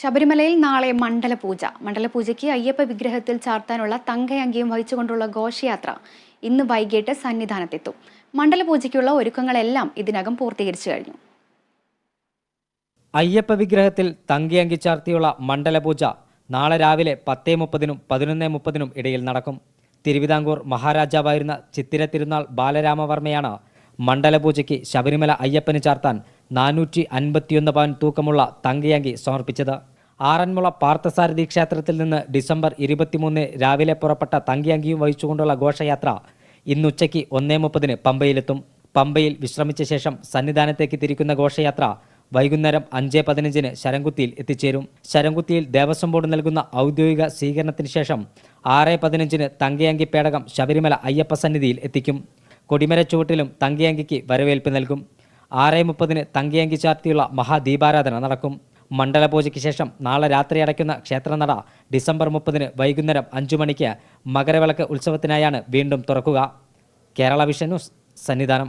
ശബരിമലയിൽ നാളെ മണ്ഡലപൂജ. മണ്ഡലപൂജയ്ക്ക് അയ്യപ്പ വിഗ്രഹത്തിൽ ചാർത്താനുള്ള തങ്കയങ്കിയും വഹിച്ചുകൊണ്ടുള്ള ഘോഷയാത്ര ഇന്ന് വൈകിട്ട് സന്നിധാനത്തെത്തും. മണ്ഡലപൂജയ്ക്കുള്ള ഒരുക്കങ്ങളെല്ലാം ഇതിനകം പൂർത്തീകരിച്ചു കഴിഞ്ഞു. അയ്യപ്പ വിഗ്രഹത്തിൽ തങ്കയങ്കി ചാർത്തിയുള്ള മണ്ഡലപൂജ നാളെ രാവിലെ പത്തേ മുപ്പതിനും പതിനൊന്നേ മുപ്പതിനും ഇടയിൽ നടക്കും. തിരുവിതാംകൂർ മഹാരാജാവായിരുന്ന ചിത്തിര തിരുനാൾ ബാലരാമവർമ്മയാണ് മണ്ഡലപൂജയ്ക്ക് ശബരിമല അയ്യപ്പന് ചാർത്താൻ നാനൂറ്റി അൻപത്തിയൊന്ന് പവൻ തൂക്കമുള്ള തങ്കയങ്കി സമർപ്പിച്ചത്. ആറന്മുള പാർത്ഥസാരഥി ക്ഷേത്രത്തിൽ നിന്ന് ഡിസംബർ ഇരുപത്തിമൂന്ന് രാവിലെ പുറപ്പെട്ട തങ്കിയങ്കിയും വഹിച്ചുകൊണ്ടുള്ള ഘോഷയാത്ര ഇന്നുച്ചയ്ക്ക് ഒന്നേ മുപ്പതിന് പമ്പയിലെത്തും. പമ്പയിൽ വിശ്രമിച്ച ശേഷം സന്നിധാനത്തേക്ക് തിരിക്കുന്ന ഘോഷയാത്ര വൈകുന്നേരം അഞ്ച് പതിനഞ്ചിന് ശരംകുത്തിയിൽ എത്തിച്ചേരും. ശരംകുത്തിയിൽ ദേവസ്വം ബോർഡ് നൽകുന്ന ഔദ്യോഗിക സ്വീകരണത്തിന് ശേഷം ആറ് പതിനഞ്ചിന് തങ്കയങ്കി പേടകം ശബരിമല അയ്യപ്പ സന്നിധിയിൽ എത്തിക്കും. കൊടിമര ചുവട്ടിലും തങ്കയങ്കിക്ക് വരവേൽപ്പ് നൽകും. ആറ് മുപ്പതിന് തങ്കയങ്കി ചാർത്തിയുള്ള മഹാദീപാരാധന നടക്കും. മണ്ഡലപൂജയ്ക്ക് ശേഷം നാളെ രാത്രി അടയ്ക്കുന്ന ക്ഷേത്രനട ഡിസംബർ മുപ്പതിന് വൈകുന്നേരം അഞ്ചു മണിക്ക് മകരവിളക്ക് ഉത്സവത്തിനായാണ് വീണ്ടും തുറക്കുക. Kerala vision news Sannidhanam.